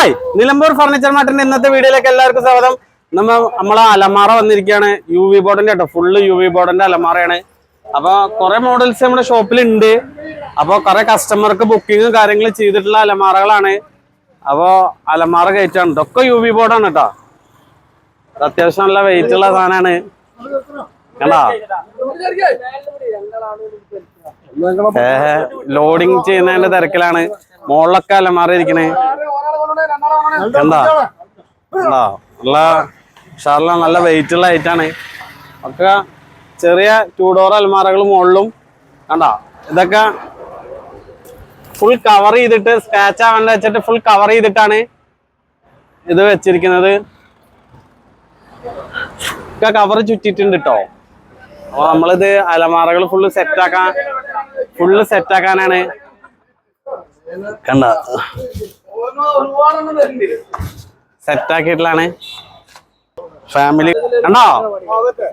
Hi Nilambur furniture മാർട്ടിന്റെ ഇന്നത്തെ വീഡിയോയിലേക്ക് എല്ലാവർക്കും സ്വാഗതം. നമ്മ നമ്മളെ അലമാറ വന്നിരിക്കുകയാണ്. യു വി ബോർഡിന്റെ കേട്ടോ ഫുള്ള് യു വി ബോർഡിന്റെ അലമാറയാണ്. അപ്പൊ കുറെ മോഡൽസ് നമ്മുടെ ഷോപ്പിലുണ്ട് അപ്പൊ കുറെ കസ്റ്റമർക്ക് ബുക്കിംഗ് കാര്യങ്ങൾ ചെയ്തിട്ടുള്ള അലമാറകളാണ്. അപ്പൊ അലമാറ കയറ്റാണ്. ഇതൊക്കെ യു വി ബോർഡാണ് കേട്ടോ അത്യാവശ്യം നല്ല വെയിറ്റ് ഉള്ള സാധനമാണ്. കണ്ടാ? ലോഡിങ് ചെയ്യുന്നതിന്റെ തിരക്കിലാണ്. മുകളിലൊക്കെ അല്ല ഇരിക്കണേ എന്താ എന്താ നല്ല ഉഷാറില നല്ല വെയിറ്റ് ഉള്ള ഐറ്റാണ് ഒക്കെ ചെറിയ ടൂ ഡോർ അൽമാറകൾ മുകളിലും കണ്ട? ഇതൊക്കെ ഫുൾ കവർ ചെയ്തിട്ട് സ്ക്രാച്ച് ആവാണ്ട് വെച്ചിട്ട് ഫുൾ കവർ ചെയ്തിട്ടാണ് ഇത് വെച്ചിരിക്കുന്നത്. ഒക്കെ കവർ ചുറ്റിട്ടുണ്ട് കേട്ടോ അപ്പൊ നമ്മളിത് അലമാറകൾ ഫുള്ള് സെറ്റാക്കാൻ ഫുള്ള് സെറ്റ് ആക്കാനാണ്. കണ്ട? സെറ്റ് ആക്കിട്ടാണ് ഫാമിലി കണ്ടോ?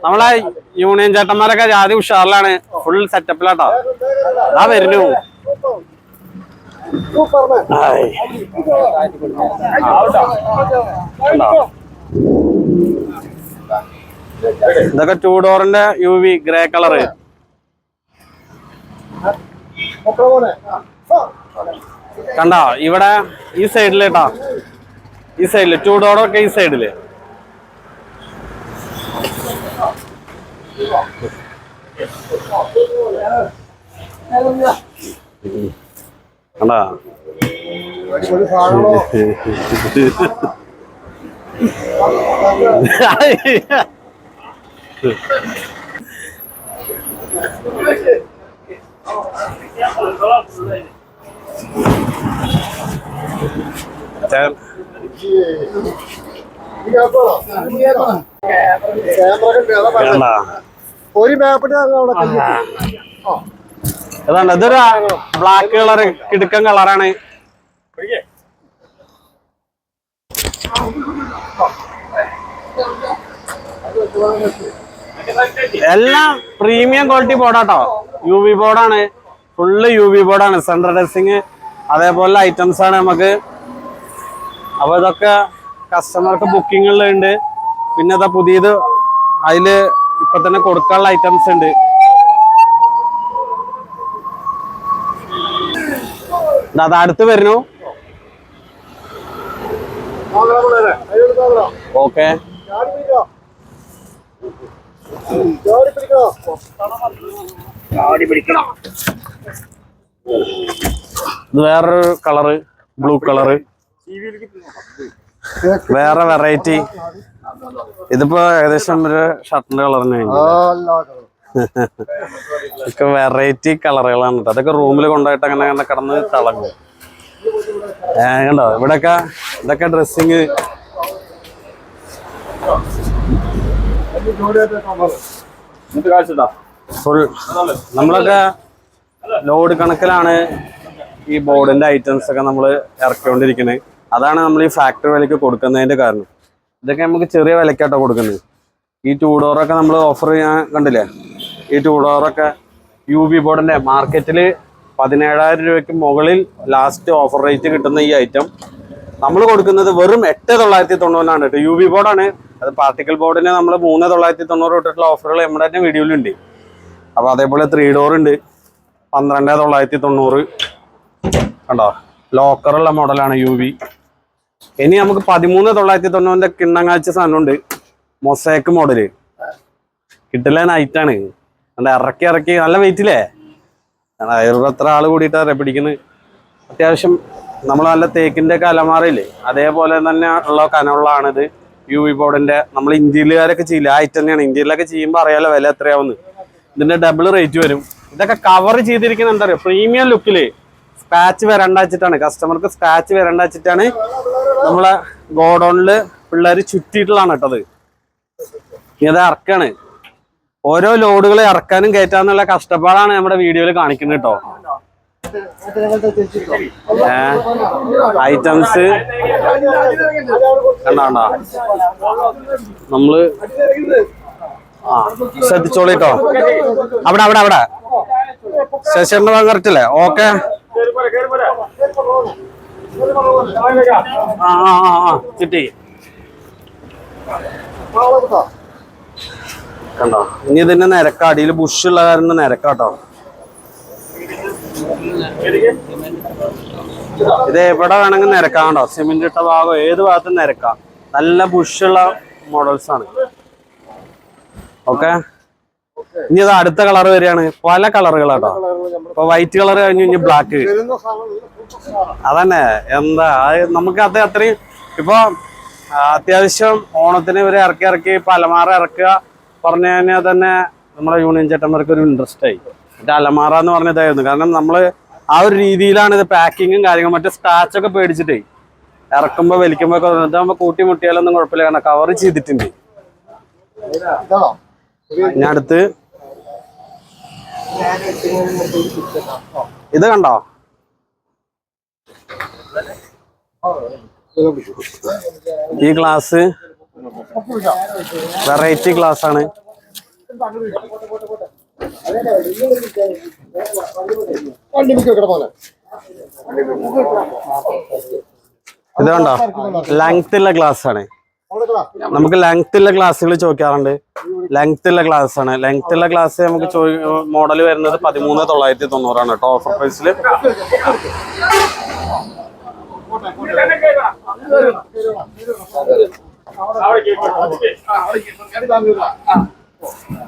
നമ്മളെ യൂണിയൻ ചേട്ടന്മാരൊക്കെ ജാതി ഉഷാറിലാണ്. ഫുൾ സെറ്റപ്പിലാട്ടോ അതാ വരുന്നു? ഇതൊക്കെ ടൂ ഡോറിന്റെ യു വി ഗ്രേ കളറ് കണ്ടോ ഇവിടെ ഈ സൈഡിൽ കേട്ടോ ഈ സൈഡിൽ ടൂ ഡോറൊക്കെ ഈ സൈഡിൽ കണ്ടാ കണ്ടാ? ഒരു മാപ്പിന് അവിടെ കയ്യിൽ ഇതാണ് ഇതൊരു ബ്ലാക്ക് കളർ കിടുക്കൻ കളറാണ് എല്ലാം പ്രീമിയം ക്വാളിറ്റി ബോർഡാട്ടോ. യു വി ബോർഡാണ്. ഫുള്ള് യു വി ബോർഡാണ്. സെൻട്രൽ ഡ്രസ്സിങ് അതേപോലെ ഐറ്റംസ് ആണ് നമുക്ക്. അപ്പൊ ഇതൊക്കെ കസ്റ്റമർക്ക് ബുക്കിങ്ങുകളുണ്ട് പിന്നെ ഇതാ പുതിയത് അതിൽ ഇപ്പൊ തന്നെ കൊടുക്കാനുള്ള ഐറ്റംസ് ഉണ്ട്. ദാ അത് അടുത്ത് വരുന്നു. ഓക്കെ ഇത് വേറൊരു കളറ് ബ്ലൂ കളറ്. വേറെ വെറൈറ്റി ഇതിപ്പോ ഏകദേശം ഒരു ഷർട്ടിന്റെ കളർ ഒക്കെ വെറൈറ്റി കളറുകളാണ് കേട്ടോ. അതൊക്കെ റൂമിൽ കൊണ്ടുപോയിട്ട് അങ്ങനെ അങ്ങനെ കിടന്ന് തിളങ്ങും കണ്ടോ? ഇവിടെയൊക്കെ ഇതൊക്കെ ഡ്രസ്സിങ് ഫുൾ നമ്മളൊക്കെ ലോഡ് കണക്കിലാണ് ഈ ബോർഡിന്റെ ഐറ്റംസ് ഒക്കെ നമ്മൾ ഇറക്കിക്കൊണ്ടിരിക്കുന്നത് അതാണ് നമ്മൾ ഈ ഫാക്ടറി വിലയ്ക്ക് കൊടുക്കുന്നതിന്റെ കാരണം. ഇതൊക്കെ നമുക്ക് ചെറിയ വിലക്കാട്ടോ കൊടുക്കുന്നത്. ഈ ടൂ ഡോറൊക്കെ നമ്മൾ ഓഫർ ചെയ്യാൻ കണ്ടില്ലേ? ഈ ടൂ ഡോറൊക്കെ യു ബി ബോർഡിന്റെ മാർക്കറ്റിൽ പതിനേഴായിരം രൂപയ്ക്ക് മുകളിൽ ലാസ്റ്റ് ഓഫർ റേറ്റ് കിട്ടുന്ന ഈ ഐറ്റം നമ്മൾ കൊടുക്കുന്നത് വെറും എട്ട് തൊള്ളായിരത്തി തൊണ്ണൂറിനാണ് കേട്ടോ. യു ബി ബോർഡാണ് അത് പാർട്ടിക്കൽ ബോർഡിന് നമ്മൾ മൂന്ന് തൊള്ളായിരത്തി തൊണ്ണൂറ് തൊട്ടിട്ടുള്ള ഓഫറുകൾ നമ്മുടെ തന്നെ വീഡിയോയിലുണ്ട്. അപ്പോൾ അതേപോലെ ത്രീ ഡോർ ഉണ്ട്. പന്ത്രണ്ട് തൊള്ളായിരത്തി തൊണ്ണൂറ്. കണ്ടോ? ലോക്കറുള്ള മോഡലാണ് യു വി ഇനി നമുക്ക് പതിമൂന്ന് തൊള്ളായിരത്തി തൊണ്ണൂറിന്റെ കിണ്ണങ്ങാഴ്ച സാധനമുണ്ട്. മൊസൈക്ക് മോഡൽ കിട്ടില്ല നൈറ്റാണ് കണ്ട? ഇറക്കി ഇറക്കി. നല്ല വെയിറ്റില്ലേ എത്ര ആൾ കൂടിയിട്ടാ പിടിക്കുന്നത് അത്യാവശ്യം നമ്മൾ നല്ല തേക്കിന്റെ ഒക്കെ അലമാറയില്ലേ അതേപോലെ തന്നെ ഉള്ള കനമുള്ളതാണിത് യു വി ബോർഡിന്റെ നമ്മൾ ഇന്ത്യയിലുകാരൊക്കെ ചെയ്യില്ല? ആ ഐറ്റം തന്നെയാണ്. ഇന്ത്യയിലൊക്കെ ചെയ്യുമ്പോൾ അറിയാലോ വില എത്രയാവുന്നു. ഇതിന്റെ ഡബിൾ റേറ്റ് വരും. ഇതൊക്കെ കവർ ചെയ്തിരിക്കുന്ന എന്താ പറയുക പ്രീമിയം ലുക്കിൽ സ്ക്രാച്ച് വരണ്ട വെച്ചിട്ടാണ്. കസ്റ്റമർക്ക് സ്ക്രാച്ച് വരണ്ട വെച്ചിട്ടാണ് നമ്മളെ ഗോഡൗണിൽ പിള്ളേർ ചുറ്റിയിട്ടുള്ളതാണ് കേട്ടത് ഇത് ഇറക്കാണ്. ഓരോ ലോഡുകളെ ഇറക്കാനും കയറ്റാന്നുള്ള കഷ്ടപ്പാടാണ് നമ്മുടെ വീഡിയോയിൽ കാണിക്കുന്നത് കേട്ടോ. ഐറ്റംസ് കണ്ടാണ്ട നമ്മൾ ആ ശ്രദ്ധിച്ചോളിട്ടോ. അവിടെ അവിടെ അവിടെ. ശശിന്റെ ഭാഗം കറക്റ്റ് അല്ലേ? ഓക്കെ ആ ആ ആ കിട്ടി. കണ്ടോ? ഇനി ഇതിന്റെ നിരക്ക അടിയിൽ ബുഷുള്ള കാരണം നിരക്കാട്ടോ. ഇത് എവിടെ വേണമെങ്കിൽ നിരക്കാണ്ടോ സിമെന്റ് ഇട്ട ഭാഗം ഏത് ഭാഗത്തും നിരക്കാം. നല്ല ബുഷുള്ള മോഡൽസ് ആണ്. ഓക്കെ ഇനി ഇത് അടുത്ത കളർ വരികയാണ്. പല കളറുകളാട്ടോ ഇപ്പൊ വൈറ്റ് കളർ കഴിഞ്ഞ് ഇനി ബ്ലാക്ക് അതന്നെ. എന്താ അത് നമുക്ക് അത് അത്രയും ഇപ്പൊ അത്യാവശ്യം ഓണത്തിന് ഇവരെ ഇറക്കി ഇറക്കി പലമാറ ഇറക്കുക പറഞ്ഞു കഴിഞ്ഞാൽ തന്നെ നമ്മുടെ യൂണിയൻ ചേട്ടന്മാർക്ക് ഒരു ഇൻട്രസ്റ്റ് ആയി. മറ്റേ അലമാറ എന്ന് പറഞ്ഞതായിരുന്നു. കാരണം നമ്മൾ ആ ഒരു രീതിയിലാണ് ഇത് പാക്കിങ്ങും കാര്യങ്ങളും മറ്റേ സ്ക്രാച്ച് ഒക്കെ പേടിച്ചിട്ടേ ഇറക്കുമ്പോ വലിക്കുമ്പോ ഒക്കെ ഇതാകുമ്പോ കൂട്ടി മുട്ടിയാലൊന്നും കുഴപ്പമില്ല. കാരണം കവർ ചെയ്തിട്ടുണ്ട് ഞാൻ അടുത്ത്. ഇത് കണ്ടോ? ഈ ഗ്ലാസ് വെറൈറ്റി ഗ്ലാസ് ആണ്. വണ്ടി ലെങ്ത്തുള്ള ഗ്ലാസ് ആണ്. നമുക്ക് ലെങ്ത് ഉള്ള ഗ്ലാസ്സുകൾ ചോദിക്കാറുണ്ട്. ലെങ്ത് ഉള്ള ഗ്ലാസ് ആണ്. ലെങ്ത് ഉള്ള ഗ്ലാസ് നമുക്ക് മോഡൽ വരുന്നത് പതിമൂന്ന് തൊള്ളായിരത്തി തൊണ്ണൂറാണ് കേട്ടോ ഓഫർ പ്രൈസിൽ പോലെ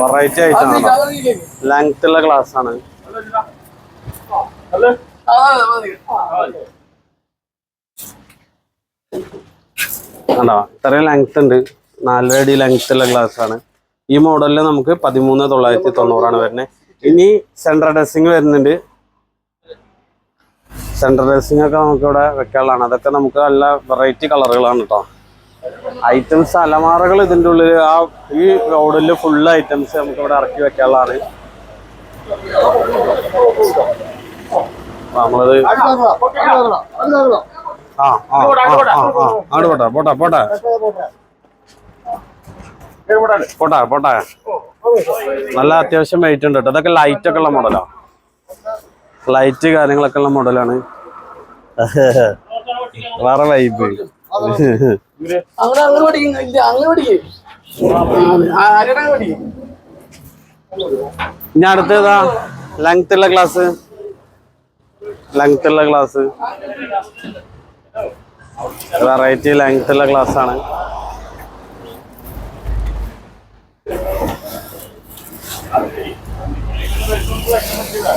വെറൈറ്റി ആയിട്ടാണ് ലെങ്ത് ഉള്ള ക്ലാസ് ആണ്. കണ്ടോ? ഇത്രയും ലെങ്ത് ഉണ്ട്. നാലര അടി ലെങ്ത് ഉള്ള ഗ്ലാസ് ആണ്. ഈ മോഡലിൽ നമുക്ക് പതിമൂന്ന് തൊള്ളായിരത്തി തൊണ്ണൂറാണ് വരുന്നത്. ഇനി സെൻട്രൽ ഡ്രസ്സിങ് വരുന്നുണ്ട്. സെൻട്രൽ ഡ്രസ്സിംഗ് ഒക്കെ നമുക്ക് ഇവിടെ വെക്കാനുള്ളതാണ്. അതൊക്കെ നമുക്ക് നല്ല വെറൈറ്റി കളറുകളാണ് കേട്ടോ ഐറ്റംസ് അലമാറകൾ ഇതിന്റെ ഉള്ളിൽ ആ ഈ റോഡിൽ ഫുൾ ഐറ്റംസ് നമുക്ക് ഇവിടെ ഇറക്കി വെക്കാനുള്ളതാണ്. നമ്മളത് ആ ആ ആട് പോട്ടെ പോട്ടെ പോട്ടെ. പോട്ടെ നല്ല അത്യാവശ്യം വെയിറ്റ് ഉണ്ട് കേട്ടോ ഇതൊക്കെ ലൈറ്റ് ഒക്കെ ഉള്ള മോഡലാ ലൈറ്റ് കാര്യങ്ങളൊക്കെ ഉള്ള മോഡലാണ് വേറെ വൈബ് ഇനി അടുത്തതാ ലെങ്ത് ഉള്ള ക്ലാസ് ലെങ്ത് ഉള്ള ക്ലാസ് വെറൈറ്റി ലെങ്ത് ഉള്ള ക്ലാസ് ആണ്. Thank ഉണ്ടാക്ക് ഉണ്ടാക്ക് അല്ല ഓടെ നിൽക്കും പോലെ ആ.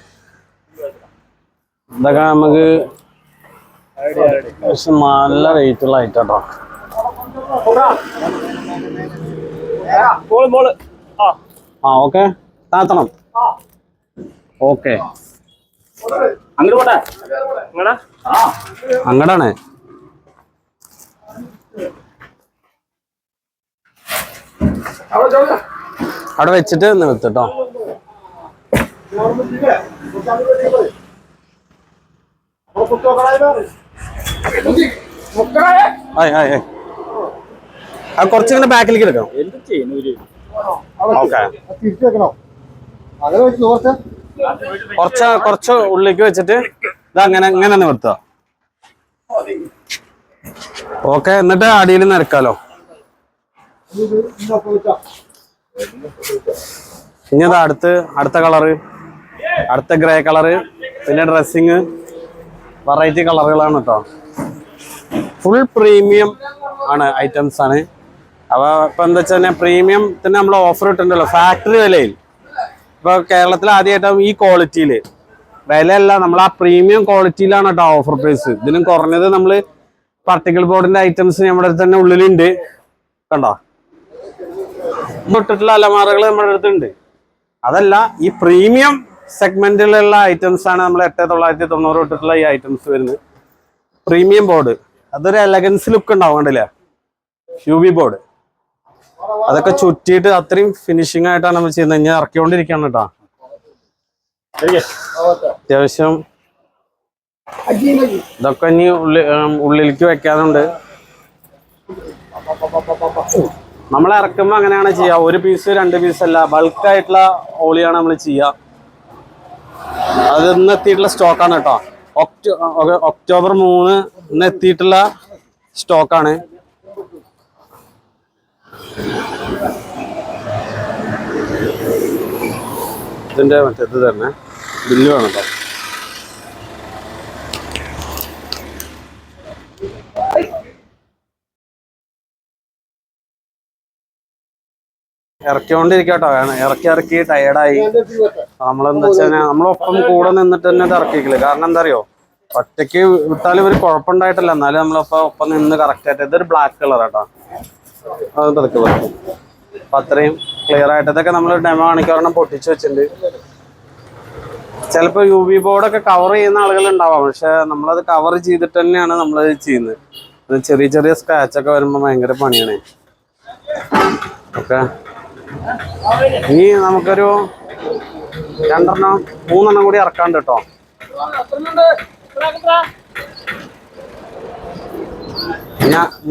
ഇതൊക്കെ നമുക്ക് പക്ഷെ നല്ല റേറ്റ് ഐറ്റാട്ടോ ആ ഓക്കെ താത്തണം. ഓക്കെ അങ്ങടാണ്. അവിടെ വെച്ചിട്ട് നിർത്തിട്ടോ വെക്കണോ അങ്ങനെ ബാക്കിലേക്ക് നോർത്ത് കുറച്ച് കുറച്ച് ഉള്ളിലേക്ക് വെച്ചിട്ട് ഇത് അങ്ങനെ ഇങ്ങനെ നിവർത്തുക ഓക്കെ എന്നിട്ട് അടിയിൽ നിരക്കാലോ. ഇനി അത് അടുത്ത് അടുത്ത കളറ് അടുത്ത ഗ്രേ കളറ് പിന്നെ ഡ്രസ്സിങ്. വെറൈറ്റി കളറുകളാണ് കേട്ടോ ഫുൾ പ്രീമിയം ആണ് ഐറ്റംസ് ആണ്. അപ്പൊ ഇപ്പൊ എന്താ വെച്ചാൽ പ്രീമിയം തന്നെ നമ്മൾ ഓഫർ ഇട്ടിട്ടുണ്ടല്ലോ. ഫാക്ടറി വിലയിൽ. ഇപ്പൊ കേരളത്തിൽ ആദ്യമായിട്ടാവും ഈ ക്വാളിറ്റിയിൽ വിലയല്ല നമ്മൾ ആ പ്രീമിയം ക്വാളിറ്റിയിലാണ് കേട്ടോ ഓഫർ പ്രൈസ് ഇതിനും കുറഞ്ഞത് നമ്മൾ പാർട്ടിക്കിൾ ബോർഡിന്റെ ഐറ്റംസ് നമ്മുടെ അടുത്ത് തന്നെ ഉള്ളിലുണ്ട്. കണ്ടോ? ഇട്ടിട്ടുള്ള അലമാറകൾ നമ്മുടെ അടുത്തുണ്ട്. അതല്ല ഈ പ്രീമിയം സെഗ്മെന്റിലുള്ള ഐറ്റംസ് ആണ് നമ്മൾ എട്ട് തൊള്ളായിരത്തി തൊണ്ണൂറ് തൊട്ടിട്ടുള്ള ഈ ഐറ്റംസ് വരുന്നത്. പ്രീമിയം ബോർഡ് അതൊരു എലഗൻസ് ലുക്ക് ഉണ്ടാവും കണ്ടില്ലേ? യു വി ബോർഡ് അതൊക്കെ ചുറ്റിയിട്ട് അത്രയും ഫിനിഷിംഗ് ആയിട്ടാണ് നമ്മൾ ചെയ്യുന്നത്. ഇനി ഇറക്കിക്കൊണ്ടിരിക്കുകയാണ് കേട്ടോ. അത്യാവശ്യം ഇതൊക്കെ ഇനി ഉള്ളി ഉള്ളിലേക്ക് വെക്കാറുണ്ട് നമ്മൾ ഇറക്കുമ്പോൾ അങ്ങനെയാണ് ചെയ്യുക. ഒരു പീസ് രണ്ട് പീസ് അല്ല. ബൾക്ക് ആയിട്ടുള്ള ഓളിയാണ് നമ്മൾ ചെയ്യുക. അത് ഇന്ന് എത്തിയിട്ടുള്ള സ്റ്റോക്കാണ് കേട്ടോ. ഒക്ടോ ഒക്ടോബർ മൂന്ന് ഇന്ന് എത്തിയിട്ടുള്ള സ്റ്റോക്കാണ് ഇതിന്റെ മറ്റേത് തന്നെ. ബില്ല് വേണം കേട്ടോ. ഇറക്കിക്കൊണ്ടിരിക്കട്ടോ. ഇറക്കി ഇറക്കി ടയർഡായി നമ്മളെന്താ വെച്ചാൽ നമ്മളൊപ്പം കൂടെ നിന്നിട്ട് തന്നെ ഇത് ഇറക്കിക്കില്ല കാരണം എന്താ അറിയോ ഒറ്റയ്ക്ക് വിട്ടാലും ഒരു കുഴപ്പമുണ്ടായിട്ടില്ല. എന്നാലും നമ്മളൊപ്പം ഒപ്പം നിന്ന് കറക്റ്റ് ആയിട്ട് ഇതൊരു ബ്ലാക്ക് കളർ കേട്ടോ അത് പതുക്കെ പതുക്കെ അപ്പൊ അത്രയും ക്ലിയർ ആയിട്ട് ഇതൊക്കെ നമ്മൾ ഡെമോ കാണിക്കാറുണ്ട് പൊട്ടിച്ചു വെച്ചിട്ടുണ്ട്. ചിലപ്പോൾ യു വി ബോർഡൊക്കെ കവർ ചെയ്യുന്ന ആളുകൾ ഉണ്ടാവാം. പക്ഷെ നമ്മളത് കവർ ചെയ്തിട്ട് തന്നെയാണ് നമ്മളത് ചെയ്യുന്നത്. ചെറിയ ചെറിയ സ്ക്രാച്ച് ഒക്കെ വരുമ്പോൾ ഭയങ്കര പണിയാണ്. ഓക്കെ? ഇനി നമുക്കൊരു രണ്ടെണ്ണം മൂന്നെണ്ണം കൂടി ഇറക്കാണ്ട് കേട്ടോ.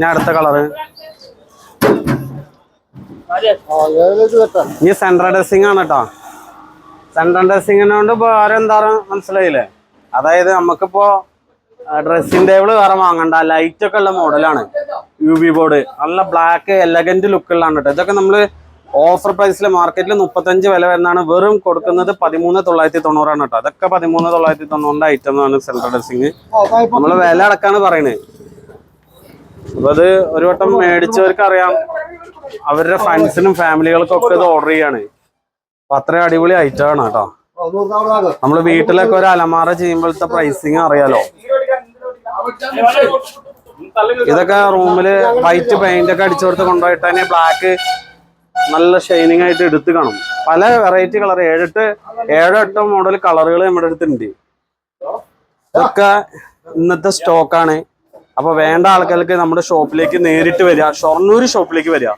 ഞാൻ അടുത്ത കളറ്. ഇനി സെൻട്രൽ ഡ്രസ്സിംഗ് ആണ് കേട്ടോ. സെൻട്രൽ ഡ്രസ്സിങ്ങിനോണ്ട് ഇപ്പൊ എന്താണ് മനസ്സിലായില്ലേ? അതായത് നമുക്കിപ്പോ ഡ്രസ്സിംഗ് ടേബിൾ വേറെ വാങ്ങണ്ട. ലൈറ്റ് ഒക്കെ ഉള്ള മോഡലാണ് യു ബി ബോർഡ് നല്ല ബ്ലാക്ക് എലഗന്റ് ലുക്കുള്ളതാണ് കേട്ടോ. ഇതൊക്കെ നമ്മൾ ഓഫർ പ്രൈസിൽ മാർക്കറ്റിൽ മുപ്പത്തഞ്ച് വില വരുന്നതാണ്. വെറും കൊടുക്കുന്നത് പതിമൂന്ന് തൊള്ളായിരത്തി തൊണ്ണൂറാണ് കേട്ടോ. അതൊക്കെ പതിമൂന്ന് തൊള്ളായിരത്തി തൊണ്ണൂറിന്റെ ഐറ്റം ആണ് സെൽഫ് ഡ്രസ്സിങ് നമ്മൾ വില അടക്കാണ് പറയണത് അപ്പൊ അത് ഒരു വട്ടം മേടിച്ചവർക്ക് അറിയാം അവരുടെ ഫ്രണ്ട്സിനും ഫാമിലികൾക്കും ഒക്കെ ഇത് ഓർഡർ ചെയ്യാണ്. അപ്പൊ അത്രയും അടിപൊളി ഐറ്റം ആണ് കേട്ടോ. നമ്മൾ വീട്ടിലൊക്കെ ഒരു അലമാറ ചെയ്യുമ്പോഴത്തെ പ്രൈസിങ് അറിയാലോ. ഇതൊക്കെ റൂമിൽ വൈറ്റ് പെയിന്റ് ഒക്കെ അടിച്ചു കൊടുത്ത് കൊണ്ടുപോയിട്ട് തന്നെ ബ്ലാക്ക് നല്ല ഷൈനിങ് ആയിട്ട് എടുത്ത് കാണും. പല വെറൈറ്റി കളർ ഏഴെട്ട് ഏഴെട്ട് മോഡൽ കളറുകൾ നമ്മുടെ അടുത്തുണ്ട്. ഇതൊക്കെ ഇന്നത്തെ സ്റ്റോക്കാണ് അപ്പൊ വേണ്ട ആൾക്കാർക്ക് നമ്മുടെ ഷോപ്പിലേക്ക് നേരിട്ട് വരിക. ഷൊർണൂർ ഷോപ്പിലേക്ക് വരിക.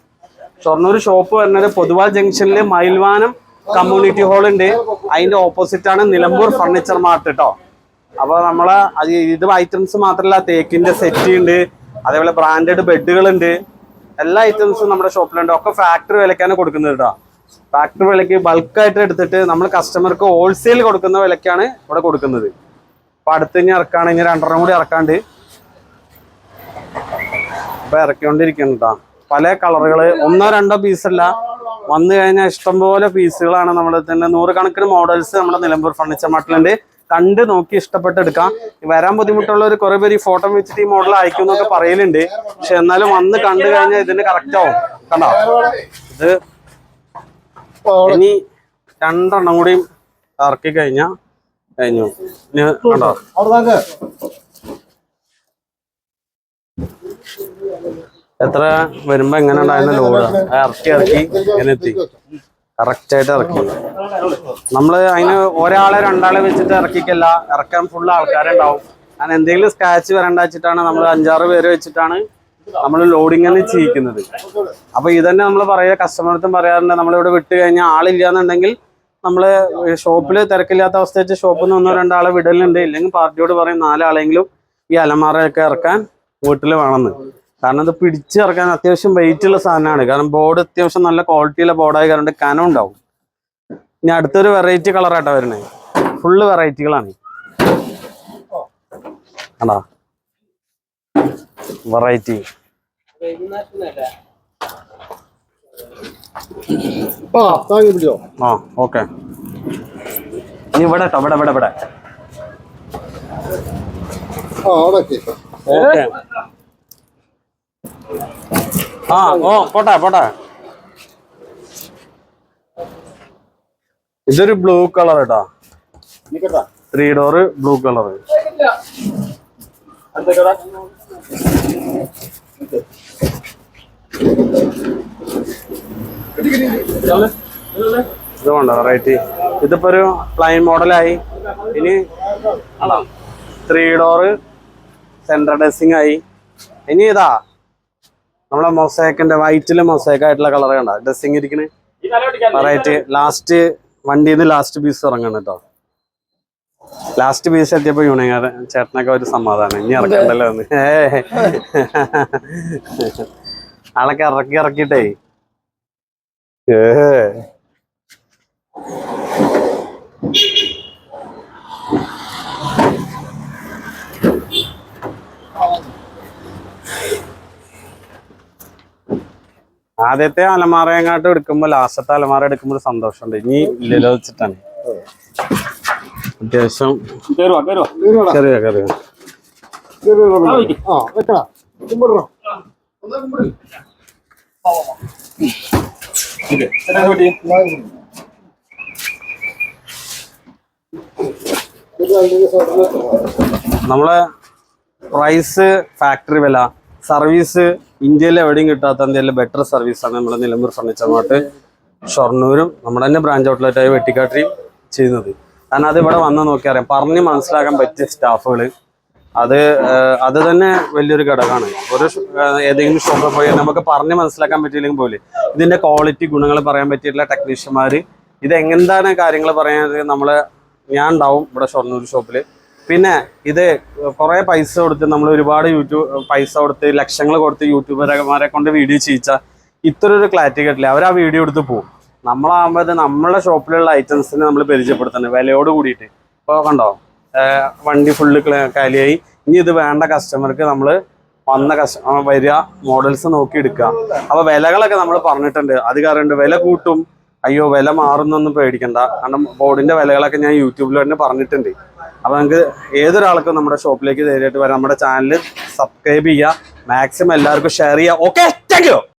ഷൊർണൂർ ഷോപ്പ് വരുന്നത് പൊതുവാൾ ജംഗ്ഷനിൽ മയിൽവാനം കമ്മ്യൂണിറ്റി ഹാൾ ഉണ്ട്. അതിന്റെ ഓപ്പോസിറ്റ് ആണ് നിലമ്പൂർ ഫർണിച്ചർ മാർട്ട് കേട്ടോ അപ്പൊ നമ്മളെ ഇത് ഐറ്റംസ് മാത്രമല്ല തേക്കിന്റെ സെറ്റ് ഉണ്ട്. അതേപോലെ ബ്രാൻഡഡ് ബെഡുകൾ ഉണ്ട് എല്ലാ ഐറ്റംസും നമ്മുടെ ഷോപ്പിലുണ്ട് ഒക്കെ ഫാക്ടറി വിലക്കാണ് കൊടുക്കുന്നത് കേട്ടോ ഫാക്ടറി വിലക്ക് ബൾക്കായിട്ട് എടുത്തിട്ട് നമ്മൾ കസ്റ്റമർക്ക് ഹോൾസെയിൽ കൊടുക്കുന്ന വിലക്കാണ് ഇവിടെ കൊടുക്കുന്നത്. അപ്പൊ അടുത്ത് ഇനി ഇറക്കാണ് ഇനി രണ്ടെണ്ണം കൂടി ഇറക്കാണ്ട്. ഇപ്പൊ ഇറക്കിക്കൊണ്ടിരിക്കുന്നു പല കളറുകൾ ഒന്നോ രണ്ടോ പീസല്ല വന്നു കഴിഞ്ഞാൽ ഇഷ്ടംപോലെ പീസുകളാണ് നമ്മൾ തന്നെ നൂറുകണക്കിന് മോഡൽസ് നമ്മുടെ നിലമ്പൂർ ഫർണിച്ചർ മാർട്ടിലുണ്ട് കണ്ട് നോക്കി ഇഷ്ടപ്പെട്ട് എടുക്കാം വരാൻ ബുദ്ധിമുട്ടുള്ളവർ കുറെ പേര് ഈ ഫോട്ടോ വെച്ചിട്ട് ഈ മോഡൽ അയക്കും എന്നൊക്കെ പറയലുണ്ട്. പക്ഷെ എന്നാലും വന്ന് കണ്ടു കഴിഞ്ഞാൽ ഇതിന് കറക്റ്റ് ആവും. കണ്ടോ? ഇത് ഇനി രണ്ടെണ്ണം കൂടി ഇറക്കി കഴിഞ്ഞാ കഴിഞ്ഞു. ഇനി കണ്ടോ? എത്ര വരുമ്പോ എങ്ങനെ ഉണ്ടായിരുന്ന ലോഡ് ഇറക്കി ഇറക്കി എത്തി. കറക്റ്റ് ആയിട്ട് ഇറക്കി. നമ്മൾ അതിന് ഒരാളെ രണ്ടാളെ വെച്ചിട്ട് ഇറക്കിക്കല്ല. ഇറക്കാൻ ഫുൾ ആൾക്കാരുണ്ടാവും. കാരണം എന്തെങ്കിലും സ്ക്രാച്ച് വരണ്ട വെച്ചിട്ടാണ് നമ്മൾ അഞ്ചാറ് പേര് വെച്ചിട്ടാണ് നമ്മൾ ലോഡിങ് തന്നെ ചെയ്യിക്കുന്നത്. അപ്പൊ ഇതന്നെ നമ്മൾ പറയുക കസ്റ്റമർത്തും പറയാറുണ്ട് നമ്മളിവിടെ വിട്ട് കഴിഞ്ഞാൽ ആളില്ല എന്നുണ്ടെങ്കിൽ നമ്മൾ ഷോപ്പിൽ തിരക്കില്ലാത്ത അവസ്ഥ വെച്ച് ഷോപ്പിൽ നിന്ന് ഒന്നോ രണ്ടാളെ വിടലുണ്ട്. ഇല്ലെങ്കിൽ പാർട്ടിയോട് പറയും നാലാളെങ്കിലും ഈ അലമാറയൊക്കെ ഇറക്കാൻ വീട്ടിൽ വേണമെന്ന്. കാരണം ഇത് പിടിച്ചിറക്കാൻ അത്യാവശ്യം വെയിറ്റ് ഉള്ള സാധനമാണ്. കാരണം ബോർഡ് അത്യാവശ്യം നല്ല ക്വാളിറ്റിയുള്ള ബോർഡായി കാരണം കനം ഉണ്ടാവും. ഇനി അടുത്തൊരു വെറൈറ്റി കളറായിട്ടാണ് വരണേ ഫുള്ള് വെറൈറ്റികളാണ് കണ്ടോ? വെറൈറ്റി ആ ഓക്കെ ഇനി ഇവിടെ കേട്ടോ ഇവിടെ ഇവിടെ ഇവിടെ. ഓക്കെ ആ ഓ പോട്ടെ പോട്ടെ. ഇതൊരു ബ്ലൂ കളർ കേട്ടോ ത്രീ ഡോറ് ബ്ലൂ കളർ. ഇത് വേണ്ട വെറൈറ്റി ഇതിപ്പോ ഒരു പ്ലെയിൻ മോഡലായി ഇനി ത്രീ ഡോറ് സെൻട്രൽ ഡ്രസ്സിംഗ് ആയി. ഇനി ഇതാ. നമ്മളെ മൊസൈക്കിന്റെ വൈറ്റിൽ മൊസൈക്ക് ആയിട്ടുള്ള കളർ കണ്ട? ഡ്രസ്സിംഗ് ഇരിക്കണേ. വെറൈറ്റി ലാസ്റ്റ് വണ്ടിയിൽ നിന്ന് ലാസ്റ്റ് പീസ് ഇറങ്ങണം കേട്ടോ ലാസ്റ്റ് പീസ് എത്തിയപ്പോ യൂണിയൻ ചേട്ടനൊക്കെ ഒരു സമാധാനം. ഇനി ഇറക്കണ്ടല്ലോ എന്ന്. ആളൊക്കെ ഇറക്കി ഇറക്കിട്ടേ ഏ ആദ്യത്തെ അലമാറയങ്ങാട്ട് എടുക്കുമ്പോ ലാസ്റ്റത്തെ അലമാറ എടുക്കുമ്പോൾ ഒരു സന്തോഷമുണ്ട്. ഇനി ഇല്ലല്ലോ വെച്ചിട്ടാണ്. അത്യാവശ്യം. ചെറിയ കറിയ നമ്മളെ പ്രൈസ് ഫാക്ടറി വില സർവീസ് ഇന്ത്യയിൽ എവിടെയും കിട്ടാത്ത എന്തെങ്കിലും ബെറ്റർ സർവീസാണ് നമ്മുടെ നിലമ്പൂർ ഫർണിച്ചർ മാർട്ട് ഷൊർണൂരും നമ്മുടെ തന്നെ ബ്രാഞ്ച് ഔട്ട്ലെറ്റായി വെട്ടിക്കാട്ടിയും ചെയ്യുന്നത്. കാരണം അത് ഇവിടെ വന്ന് നോക്കിയാൽ അറിയാം. പറഞ്ഞ് മനസ്സിലാക്കാൻ പറ്റിയ സ്റ്റാഫുകൾ. അത് അത് തന്നെ വലിയൊരു ഘടകമാണ്. ഒരു ഏതെങ്കിലും ഷോപ്പിൽ പോയി നമുക്ക് പറഞ്ഞ് മനസ്സിലാക്കാൻ പറ്റിയില്ലെങ്കിൽ പോലെ ഇതിന്റെ ക്വാളിറ്റി ഗുണങ്ങൾ പറയാൻ പറ്റിയിട്ടുള്ള ടെക്നീഷ്യന്മാർ ഇത് എങ്ങനെന്താണ് കാര്യങ്ങൾ പറയാൻ നമ്മൾ ഞാൻ ഉണ്ടാവും ഇവിടെ ഷൊർണൂർ ഷോപ്പിൽ പിന്നെ ഇത് കുറെ പൈസ കൊടുത്ത് നമ്മൾ ഒരുപാട് യൂട്യൂബ് പൈസ കൊടുത്ത് ലക്ഷങ്ങൾ കൊടുത്ത് യൂട്യൂബർമാരെ കൊണ്ട് വീഡിയോ ചെയ്യിച്ച ഇത്ര ഒരു ക്ലാരിറ്റി കിട്ടില്ല. അവർ ആ വീഡിയോ എടുത്ത് പോകും നമ്മളാകുമ്പോൾ നമ്മളെ ഷോപ്പിലുള്ള ഐറ്റംസിനെ നമ്മൾ പരിചയപ്പെടുത്തുന്നത് വിലയോട് കൂടിയിട്ട്. ഇപ്പോൾ കണ്ടോ? വണ്ടി ഫുള്ള് കാലിയായി. ഇനി ഇത് വേണ്ട കസ്റ്റമർക്ക് നമ്മൾ വന്ന കസ്റ്റ വരിക മോഡൽസ് നോക്കി എടുക്കുക. അപ്പോൾ വിലകളൊക്കെ നമ്മൾ പറഞ്ഞിട്ടുണ്ട്. അത് കാരണം വില കൂട്ടും. അയ്യോ വില മാറുന്നൊന്നും പേടിക്കണ്ട. കാരണം ബോർഡിന്റെ വിലകളൊക്കെ ഞാൻ യൂട്യൂബിൽ തന്നെ പറഞ്ഞിട്ടുണ്ട്. അപ്പൊ നമുക്ക് ഏതൊരാൾക്കും നമ്മുടെ ഷോപ്പിലേക്ക് നേരിട്ട് വരാം. നമ്മുടെ ചാനൽ സബ്സ്ക്രൈബ് ചെയ്യുക മാക്സിമം എല്ലാവർക്കും ഷെയർ ചെയ്യുക. Okay thank you